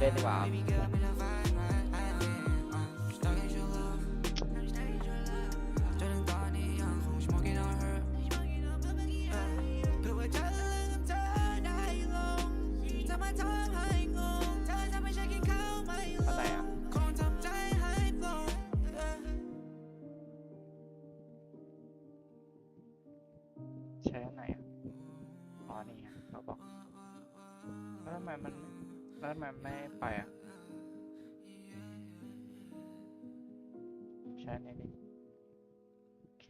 เธอจะไม่ใช่กินข้าวไม่ลอะไรอะใช้อันไหนอะ อ๋อ นี่เขาบอกแล้วทำไมมัน แล้วทำไมไม่ไปอะใช้อันนี้ดิโอเค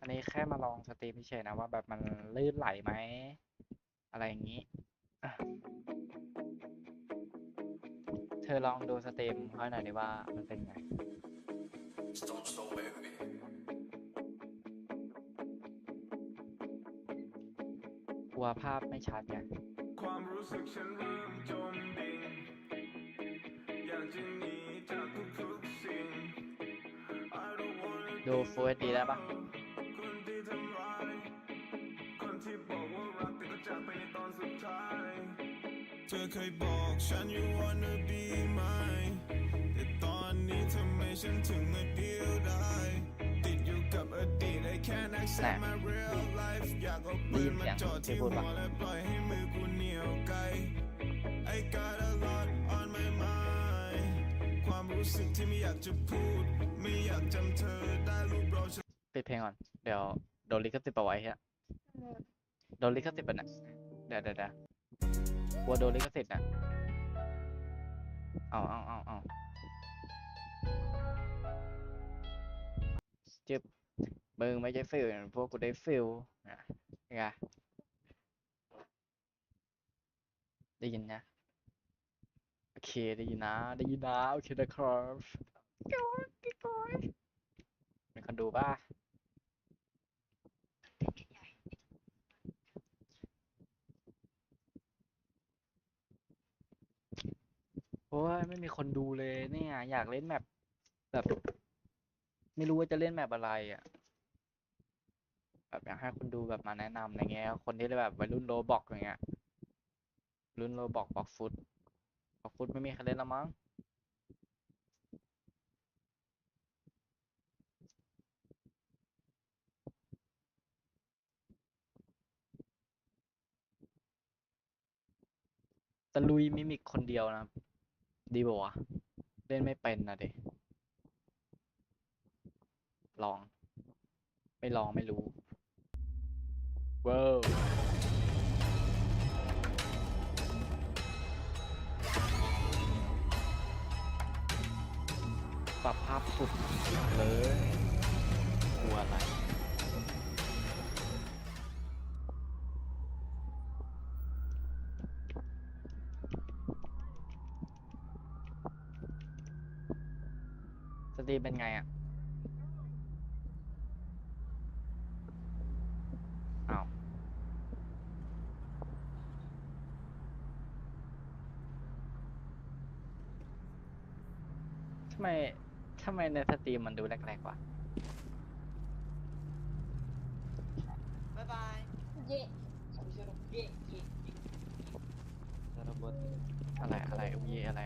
อันนี้แค่มาลองสตรีมเฉยนะว่าแบบมันลื่นไหลไหม อะไรอย่างนี้ เธอลองดูสตรีมเขาหน่อยดิว่ามันเป็นไง กลัวภาพไม่ชัดไงความรู้สึกฉันเริ่มจมดิ่งอยากจะหนีจากทุกๆสิ่ง I don't wanna ดู Full HD ได้ปะคนที่ทำร้ายคนที่บอกว่ารักแต่ก็จากไปในตอนสุดท้าย เธอเคยบอกฉัน you wanna be mine แต่ตอนนี้ทำไมฉันถึงไม่เดียวได้ติดอยู่ กับอดีต I can't accept my real life อยากเอาปืนมาจ่อที่หัวและปล่อยให้มือกูเหนียวไกล I got a lot on my mind ความรู้สึกที่ไม่อยากจะพูด ไม่อยากจำเธอได้รูปเราฉันปิดเพลงก่อน เดี๋ยวโดนลิขสิทธิ์ปะไว้เฮียโดนลิขสิทธิ์ปะเนี่ยเดี๋ยวเดี๋ยวเดี๋ยวกลัวโดนลิขสิทธิ์อะเอาเอาเอาเอาจึบ มึงไม่ใช่ฟิลพวกกูได้ฟิลนะไงได้ยินนะโอเคได้ยินนะได้ยินนะโอเคนะครับก้อยก้อยมีคนดูป่ะโอ้ยไม่มีคนดูเลยเนี่ย อยากเล่นแมปแบบ ไม่รู้ว่าจะเล่นแมปอะไรอะ แบบอยากให้คนดูแบบมาแนะนำอะไรเงี้ย คนที่แบบวัยรุ่นโรบอกอย่างเงี้ยรุ่นโรบอกบอกฟุตบอกฟุตไม่มีใครเล่นแล้วมั้งตะลุยมิมิกคนเดียวนะ ดีบ่วะเล่นไม่เป็นนะเด็ลอง ไม่ลองไม่รู้ เว้าวปรับภาพสุดเลยกลัวอะไรสตรีมเป็นไงอะ อ้าว ทำ ไมทำไมในสตรีมมันดูแรกๆวะบ๊ายบายเย่อะไรอะไรอุยอะไร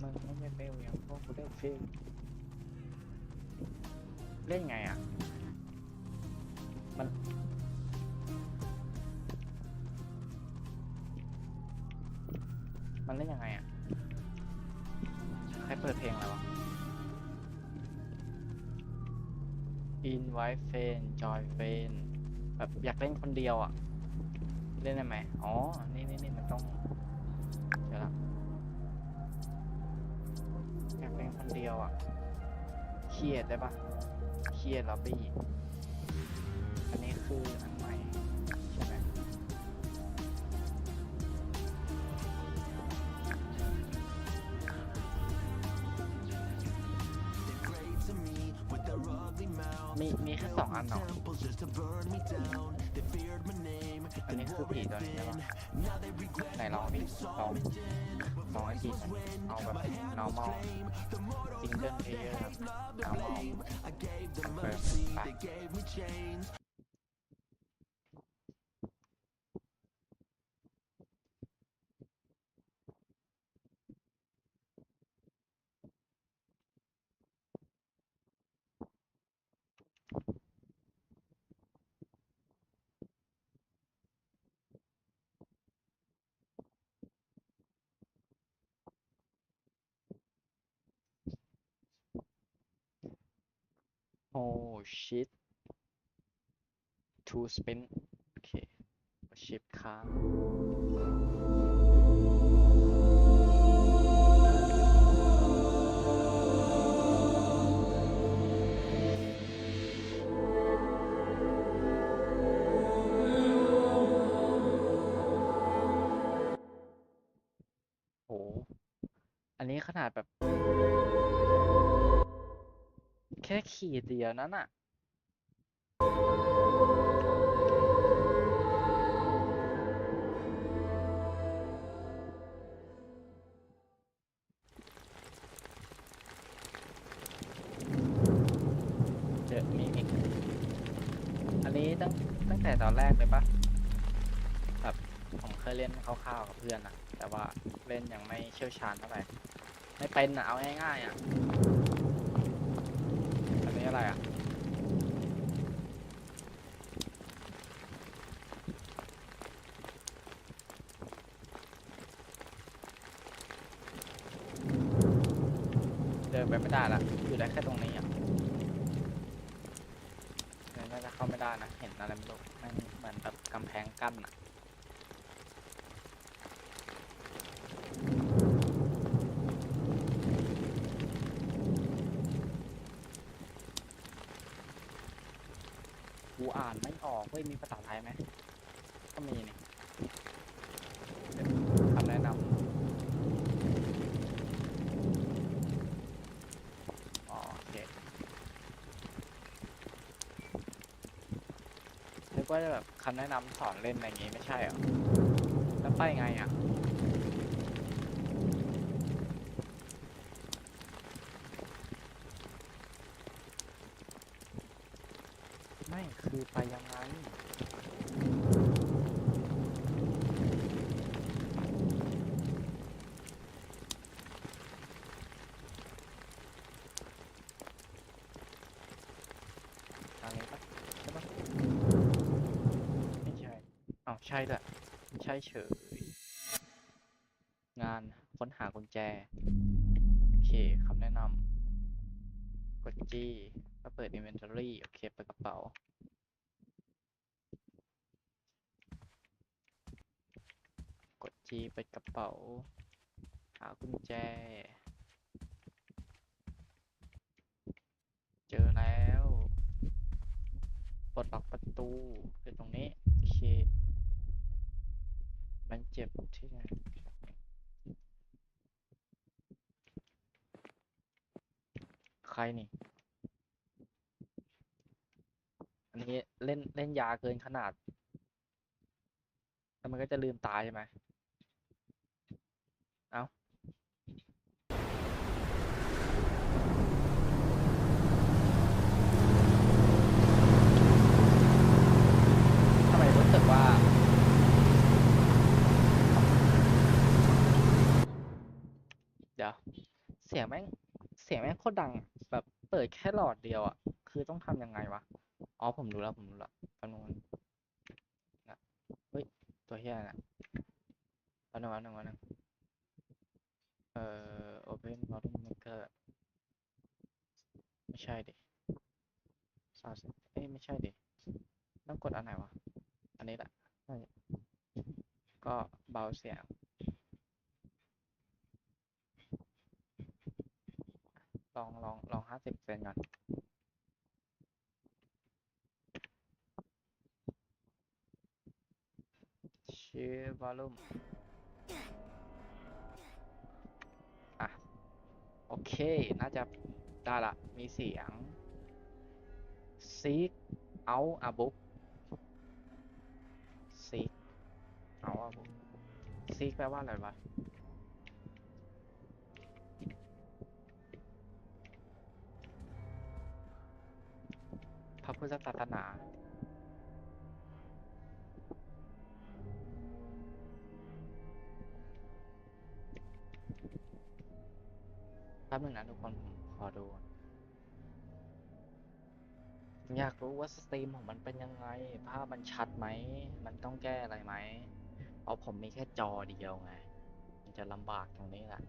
มึงมึงไม่เป็นเฟลอย่างพวกกูได้เฟลเล่นไงอะ มัน มันเล่นยังไงอะ เพลงอะไรวะ invite friend join friend แบบอยากเล่นคนเดียวอะ เล่นได้ไหมอ๋อ นี่นี่นี่มันต้อง เดี๋ยวละอยากเล่นคนเดียวอะ เครียดได้ปะเครียดล็อบบี้อันนี้คืออันใหม่ใช่ไหม มีแค่สองอันเหรออันนี้คือผีตัวนี้ใช่ปะไหนลองดิลองลองไอ้ทีหน่อยเอาแบบ normal single player ครับ normal เออไป โอ้ shit to spin โอเค shift ค้างโหอันนี้ขนาดแบบ ค่ขีดเดียวนั้นอะเจอมีอีกอันนี้ตั้งตั้งแต่ตอนแรกเลยปะแบบผมเคยเล่นคร่าวๆกับเพื่อนนะแต่ว่าเล่นยังไม่เชี่ยวชาญเท่าไหร่ไม่เป็นอะเอาง่ายๆอะ อะไรอะเดินไปไม่ได้ละอยู่ได้แค่ตรงนี้อะเดินน่าจะเข้าไม่ได้นะ เห็นอะไรไม่รู้แม่งเหมือนแบบกำแพงกั้นอะ กู อกเว้ยมีภาษาไทยไหมก็มีนี่เป็นคำแนะนำอ๋อโอเคนึกว่าจะแบบคำแนะนำสอนเล่นอะไรอย่างงี้ไม่ใช่เหรอ แล้วไปไงอะ ไม่คือไปยังไง ทางนี้ปะใช่ปะไม่ใช่อ้าว ใช่ด้วยใช่เฉย งานค้นหากุญแจ โอเคคำแนะนำกดจี้ก็เปิด inventory โอเคเปิดกระเป๋า กดจีเปิดกระเป๋า หากุญแจ เจอแล้ว ปลดล็อกประตูคือตรงนี้เมันเจ็บที่ไหนใครนี่ อันนี้เล่นเล่นยาเกินขนาด แล้วมันก็จะลืมตาใช่ไหม เอ้า ทำไมรู้สึกว่า เดี๋ยว เสี ยงแม่งเสียงแม่งโคตรดังแบบเปิดแค่หลอดเดียวอะ คือต้องทำยังไงวะ อ๋อผมรู้แล้วผมรู้แล้วแป๊บนึงนะเฮ้ยตัวเฮียอะไรนะแป๊บนึงแป๊บนึงแป๊บนึงเอ่อ open bottom maker ไม่ใช่ดิ sound set เอ้ยไม่ใช่ดิต้องกดอันไหนวะ อันนี้แหละก็เบาเสียง ลองลองลองห้าสิบเซนก่อนชื่อวอลลุ่มอะ โอเค น่าจะได้ละ มีเสียง seek out a book seek out a book seek แปลว่าอะไรวะ พุทธศาสนาแป๊บหนึ่งนะทุกคนผมขอดูอนอยากรู้ว่าสตรีมของมันเป็นยังไง ภาพมันชัดไหม มันต้องแก้อะไรไหม เอาผมมีแค่จอเดียวไง มันจะลำบากตรงนี้แหละ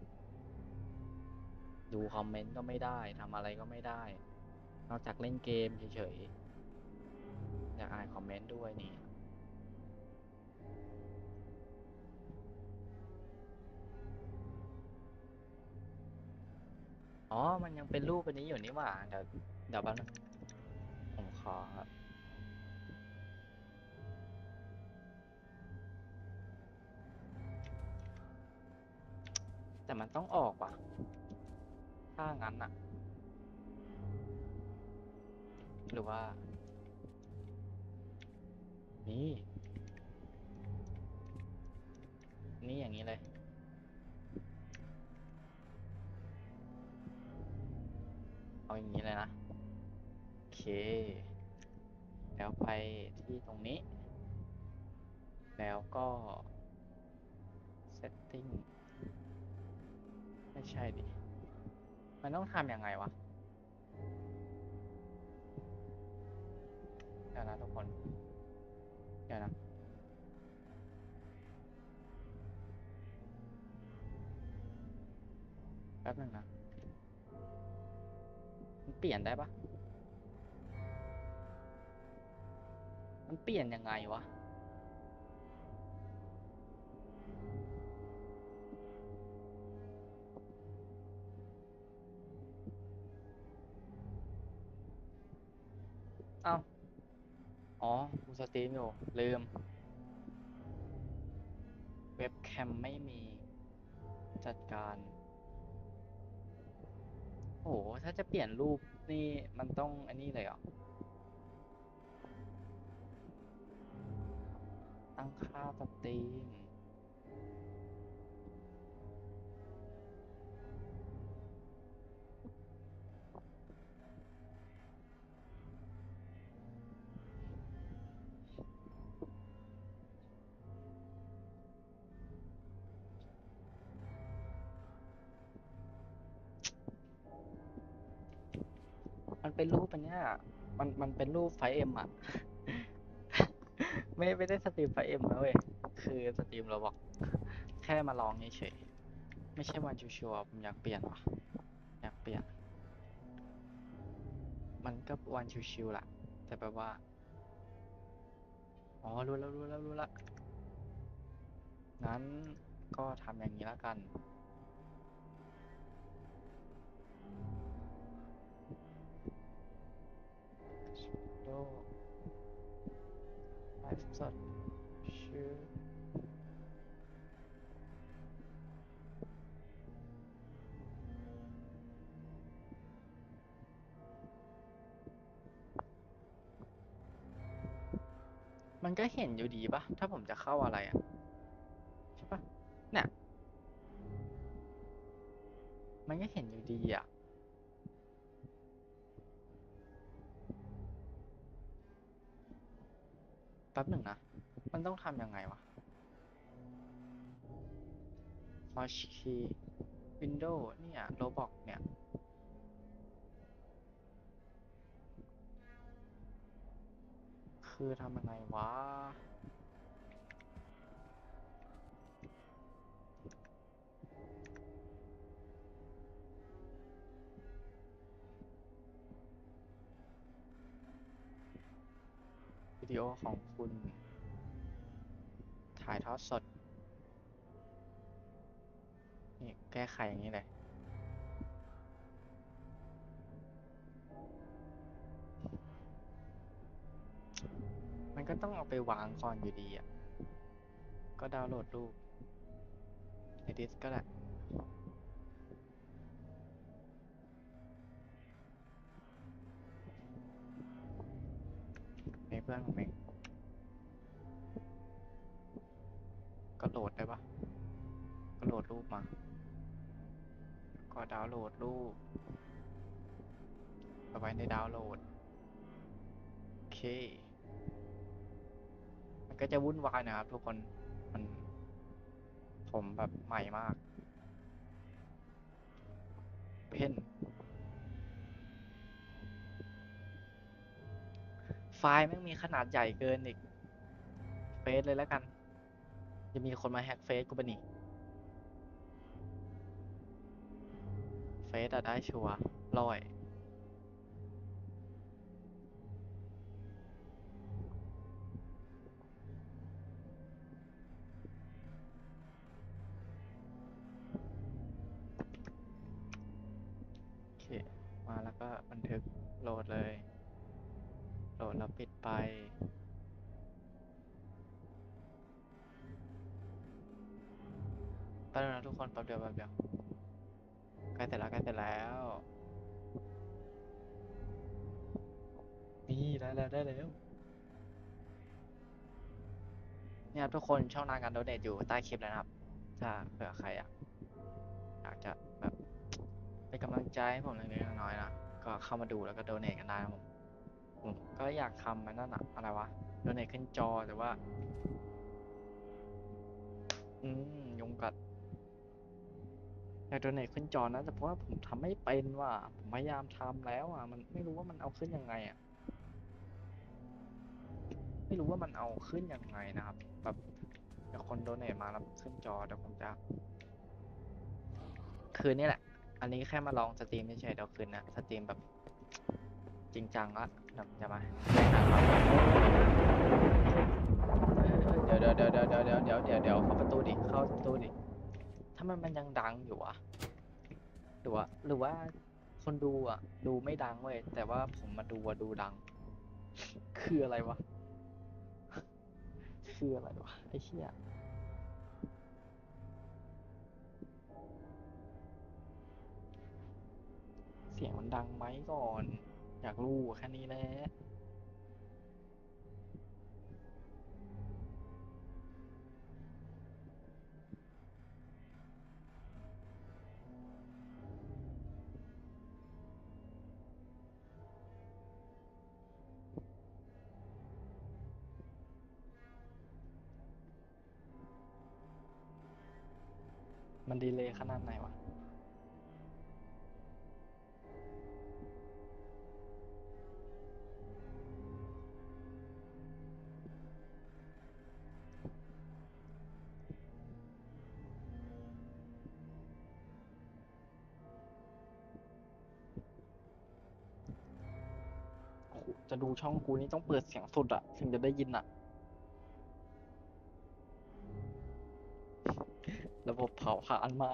ดูคอมเมนต์ก็ไม่ได้ ทำอะไรก็ไม่ได้ นอกจากเล่นเกมเฉยๆ อยากอ่านคอมเมนต์ด้วยนี่ อ๋อ มันยังเป็นรูปอันนี้อยู่นี่หว่า เดี๋ยวเดี๋ยวแป๊บนึงผมขอครับแต่มันต้องออกว่ะ ถ้างั้นอะหรือว่า นี่ นี่อย่างนี้เลย เอาอย่างนี้เลยนะ โอเค แล้วไปที่ตรงนี้ แล้วก็ setting ไม่ใช่ดิ มันต้องทำยังไงวะเดี๋ยวนะทุกคน เดี๋ยวนะแป๊บนึงนะ มันเปลี่ยนได้ปะมันเปลี่ยนยังไงวะ เอ้า อ๋อกูสตรีมอยู่ลืม เว็บแคมไม่มี จัดการ โอ้โห ถ้าจะเปลี่ยนรูปนี่มันต้องอันนี้เลยเหรอ ตั้งค่าสตรีม มันเป็นรูปอันเนี้ยมันมันเป็นรูปไฟเอ็มอะ ไม่ไม่ได้สตรีมไฟเอ็มนะเว้ย คือสตรีมเราบอก แค่มาลองเฉยๆไม่ใช่วันชัวร์ผมอยากเปลี่ยนว่ะ อยากเปลี่ยน มันก็วันชิวๆแหละแต่แบบว่า อ๋อ รู้แล้วรู้แล้วรู้แล้วงั้นก็ทำอย่างนี้แล้วกัน โดไลฟ์สดชื่อมันก็เห็นอยู่ดีปะถ้าผมจะเข้าอะไรอะ ใช่ปะเนี่ย มันก็เห็นอยู่ดีอะ แป๊บหนึ่งนะ มันต้องทำยังไงวะ Watch key Window เนี่ย Roblox เนี่ย คือทำยังไงวะ ดีโอของคุณ ถ่ายทอดสด นี่แก้ไขอย่างนี้เลยมันก็ต้องเอาไปวางก่อนอยู่ดีอะ ก็ดาวน์โหลดรูปในดิสก็ได้ เพื่อนผมเองก็โหลดได้ปะก็โหลดรูปมา ก็ดาวน์โหลดรูปเอาไว้ในดาวน์โหลด โอเค มันก็จะวุ่นวายนะครับทุกคน มัน ผมแบบใหม่มาก เพนไฟ ล์แม่งมีขนาดใหญ่เกินอีกเฟซเลยแล้วกัน จะมีคนมาแฮ็กเฟซกูปะนี่เฟซอะได้ชัวร์ร้อย ปิดไปแป๊บนึงนะทุกคนแป๊บเดียวแป๊บเดียวใกล้เสร็จแล้วใกล้เสร็จแล้ว นี่ได้แล้วได้แล้วเนี่ยครับทุกคนช่องทางการโดเนทอยู่ใต้คลิปเลยนะครับ ถ้าเผื่อใครอะอยากจะแบบเป็นกำลังใจให้ผมเล็กๆน้อยๆนะ ก็เข้ามาดูแล้วก็โดเนทกันได้นะผม ผมก็อยากทำมันนั่นอะอะไรวะโดนเนขึ้นจอแต่ว่า อืมยุงกัดอยากโดนเนขึ้นจอนะแต่เพราะว่าผมทำไม่เป็นว่ะผมพยายามทำแล้วอะ มันไม่รู้ว่ามันเอาขึ้นยังไงอะไม่รู้ว่ามันเอาขึ้นยังไงนะครับแบบเดี๋ยวคนโดนเนมาแล้วขึ้นจอเดี๋ยวผมจะคืนนี้แหละ อันนี้แค่มาลองสตรีมเฉยๆเดี๋ยวคืนนะสตรีมแบบ จริงจังละเดี๋ยวจะมาเดี๋ยวเดี๋ยวเดี๋ยวเดี๋ยวเดี๋ยวเดี๋ยวเดี๋ยวเดี๋ยวเข้าประตูดิเข้าประตูดิถ้ามันมันยังดังอยู่อะหรือว่าหรือว่าคนดูอะดูไม่ดังเว้ยแต่ว่าผมมาดูอะดูดัง คืออะไรวะคืออะไรวะไอ้เชี่ยเสียงมันดังไหมก่อน อยากรู้แค่นี้แหละมันดีเลยขนาดไหนวะ จะดูช่องกูนี่ต้องเปิดเสียงสุดอะถึงจะได้ยินอะระบบเผาผลาญมา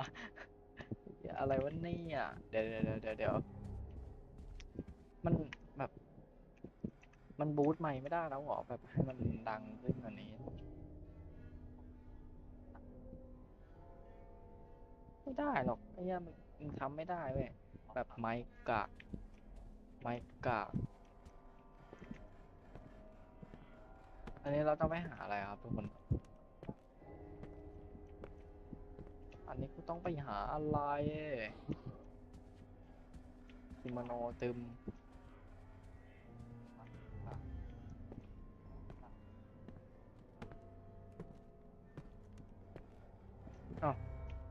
อะไรวะเนี่ยเดี๋ยวเดี๋ยวเดี๋ยวเดี๋ยวมันแบบ มันบูตใหม่ไม่ได้แล้วเหรอแบบให้มันดังขึ้นกว่านี้ไม่ได้หรอกไอ้เหี้ยมันมันทำไม่ได้เว้ยแบบไมค์กะไมค์กะ นนี้เราต้องไปหาอะไรครับทุกคน อันนี้กูต้องไปหาอะไรซิมาโนตึม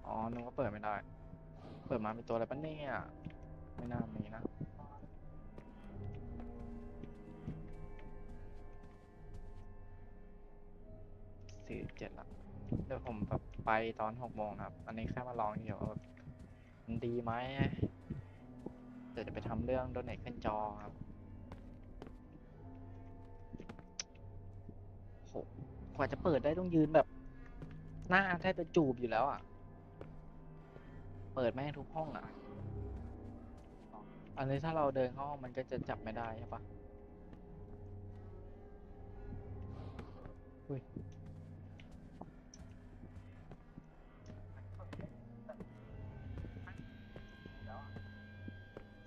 อ๋อนึกว่าเปิดไม่ได้ เปิดมามีตัวอะไรปะเนี่ย ไม่น่ามีนะ สี่เจ็ดละเดี๋ยวผมแบบไปตอนหกโมงนะครับ อันนี้แค่มาลองเดี๋ยวแบบมันดีไหมเดี๋ยวจะไปทำเรื่องโดนเนทขึ้นจอครับโหกว่าจะเปิดได้ต้องยืนแบบ หน้าแทบจะจูบอยู่แล้วอะ เปิดแม่งทุกห้องอะ อันนี้ถ้าเราเดินเข้าห้องมันก็จะจับไม่ได้ใช่ปะอุ้ย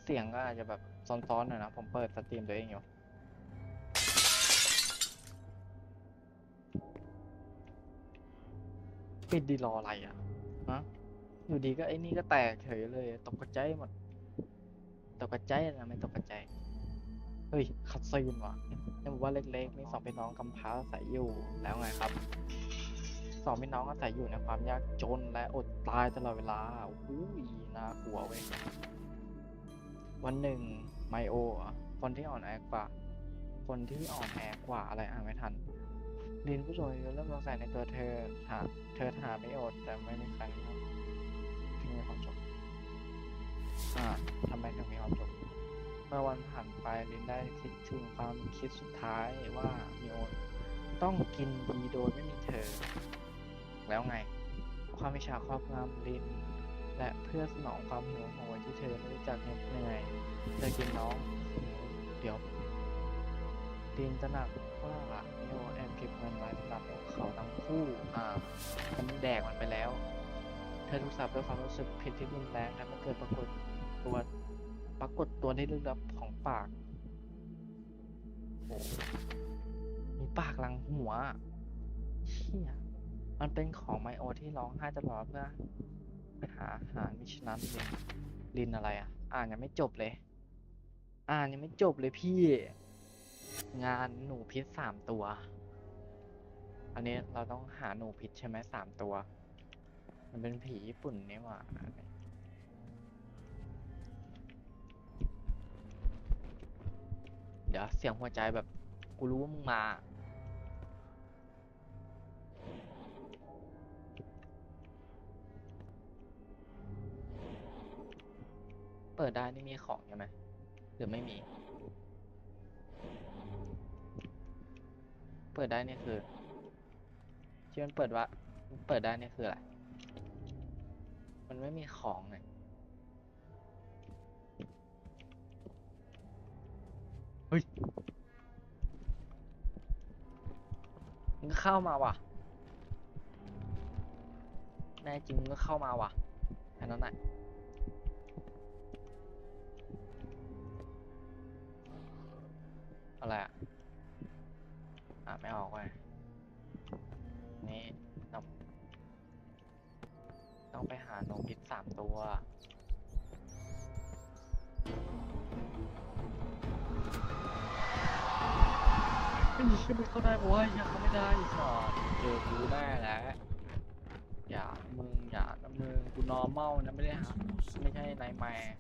เสียงก็อาจจะแบบซ้อนๆหน่อยนะ ผมเปิดสตรีมตัวเองอยู่ ปิดดีรออะไรอะฮะอยู่ดีก็ไอ้นี่ก็แตกเฉยเลยตกกระจายหมด ตกกระจายนะไม่ตกกระจายเฮ้ยขัดซีนว่ะนี่บอกว่าเล็กๆ มีสองพี่น้องกำพร้าอาศัยอยู่แล้วไงครับสองพี่น้องอาศัยอยู่ในความยากจนและอดตายตลอดเวลาอู้ยน่ากลัวเว้ย วันหนึ่งไมโอคนที่อ่อนแอกว่า คนที่อ่อนแอกว่าอะไรอ่านไม่ทัน ลินผู้สูงอายุเริ่มสงสัยในตัวเธอหาเธอหาไม่อดแต่ไม่มีใครครับที่มีความสุขอ่าทำไมถึงมีความสุขเมื่อวันผ่านไปลินได้คิดถึงความคิดสุดท้ายว่ามีโอต้องกินดีโดยไม่มีเธอ แล้วไง ความวิชาครอบงำลิน และเพื่อสนองความหิวโหยที่เธอไม่รู้จักเหน็ดเหนื่อยเธอกินน้องเดี๋ยวลินตระหนักว่ามิโอแอบเก็บเงินไว้สำหรับเขาทั้งคู่อ่ามันแดกมันไปแล้ว เธอถูกสับด้วยความรู้สึกผิดที่รุนแรงและมันเกิดปรากฏตัวปรากฏตัวที่ลึกลับของปากโอ้มีปากลังหัวเชี่ยมันเป็นของไมโอที่ร้องไห้ตลอดเพื่อ หาอาหารมิฉะนั้นลินลินอะไรอะ อ่านยังไม่จบเลย อ่านยังไม่จบเลยพี่ งานหนูพิษสามตัว อันนี้เราต้องหาหนูพิษใช่ไหมสามตัว มันเป็นผีญี่ปุ่นนี่หว่าเดี๋ยวเสียงหัวใจแบบ กูรู้ว่ามึงมา เปิดได้นี่มีของใช่ไหมหรือไม่มี เปิดได้นี่คือที่มันเปิดว่าเปิดได้นี่คืออะไร มันไม่มีของไงเฮ้ยมึงก็เข้ามาว่ะ แน่จริงมึงก็เข้ามาว่ะแค่นั้นแหละ อะไรอะ อะ ไม่ออกเว้ยนี่ต้องต้องไปหานมพิษสามตัวไอ้เหี้ยมันเข้าได้ปะวะยังเข้าไม่ได้อีกหน่อยเจอกูแน่แหละอย่ามึงอย่านะมึงกูนอร์มอลนะไม่ได้หาไม่ใช่นายแมร์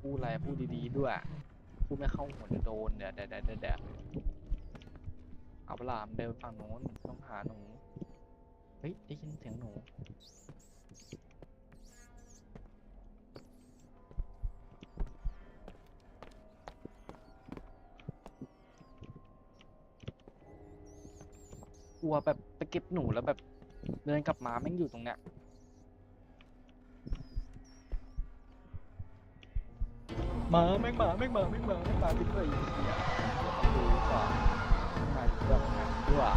พูดอะไรพูดดีๆด้วย พูดไม่เข้าหัวจะโดนเดี๋ยวเดี๋ยวเดี๋ยวเดี๋ยวเอาปลามเดินฝั่งโน้นต้องหาหนูเฮ้ยได้ยินเสียงหนูกลัวแบบไปเก็บหนูแล้วแบบเดินกลับมาแม่งอยู่ตรงเนี้ย หมาแม่งหมาแม่งหมาแม่งหมาแม่งหมาเป็นเลยไอ้เหี้ยเดี๋ยวต้องดูก่อนมาแบบไหนด้วย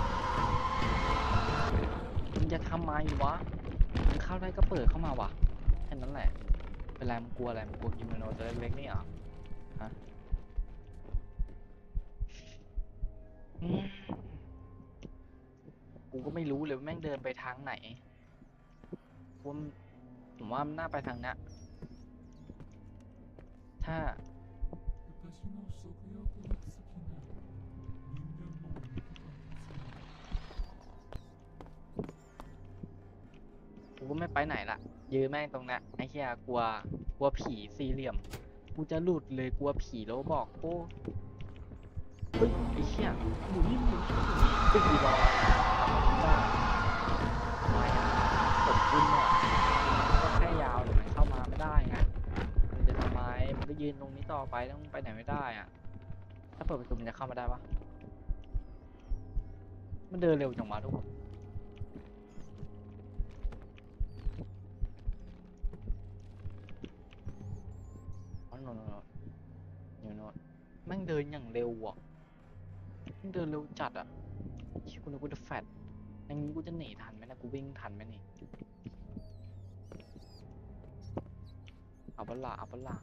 มึงจะทำไมวะมึงเข้าได้ก็เปิดเข้ามาวะแค่นั้นแหละเป็นไรมึงกลัวอะไรมึงกลัวกิโมโนตัวเล็กๆนี่เหรอฮะกูก็ไม่รู้เลยว่าแม่งเดินไปทางไหนผมผมว่ามันน่าไปทางเนี้ย ถ้ากูไม่ไปไหนละยืนแม่งตรงนั้นไอ้เหี้ยกลัว กลัวผีสี่เหลี่ยม กูจะหลุดเลยกลัวผีแล้วบอกโอ้เฮ้ยไอ้เหี้ยหมุนนี่หมุนนี่หมุนนี่ตึ้งดีรอบ้าทำไมอะกดคุณเนี่ ยืนตรงนี้ต่อไปต้องไปไหนไม่ได้อะ ถ้าเปิดประตูมันจะเข้ามาได้ปะมันเดินเร็วจังวะทุกคนอ๋อโนโนโนอยู่โนนแม่งเดินอย่างเร็วอะแม่งเดินเร็วจัดอะชิบกูนึกว่าจะแฟดอย่างนี้กูจะหนีทันไหมนะกูวิ่งทันไหมนี่เอาปะล่ะเอาปะล่ะ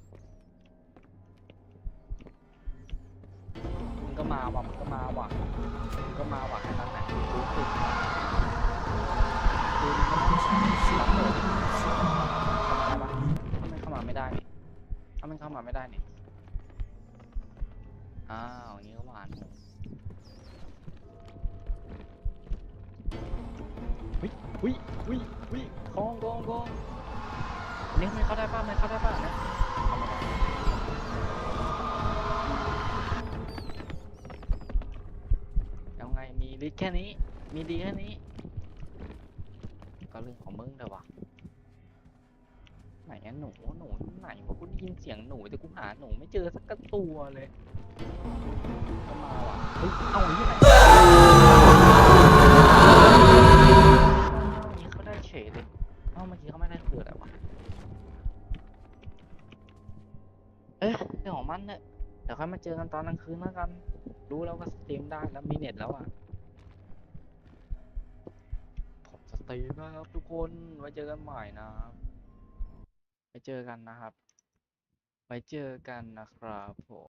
ก็มาว่ะมึงก็มาว่ะมึงก็มาว่ะแค่นั้นแหละกูติดกูคืนก็ได้ลองเปิดดิเข้ามาได้ปะถ้ามันเข้ามาไม่ได้นี่ถ้ามันเข้ามาไม่ได้นี่อ้าวอย่างนี้ก็หวานวิวิวิวิกองกองกองนนี้มันเข้าได้ป่ะมันเข้าได้ป่ะเนี่ย แล้วไงมีลิสต์แค่นี้ มีดีแค่นี้ ก็เรื่องของมึงเถอะวะไหนอะหนูหนูไหนวะกูได้ยินเสียงหนูแต่กูหาหนูไม่เจอสักตัวเลยก็มาว่ะเฮ้ยเอาอย่างนี้ไหนเอาอย่างนี้เขาได้เฉยเลยเอ้าเมื่อกี้เขาไม่ได้คืออะไรวะเอ๊ะเรื่องของมันเนี่ยเดี๋ยวค่อยมาเจอกันตอนกลางคืนแล้วกัน รู้แล้วว่าสตรีมได้แล้วมีเน็ตแล้วอะ ผมส ตีนะครับ ทุกคนไว้เจอกันใหม่นะครับไว้เจอกันนะครับไว้เจอกันนะครับผม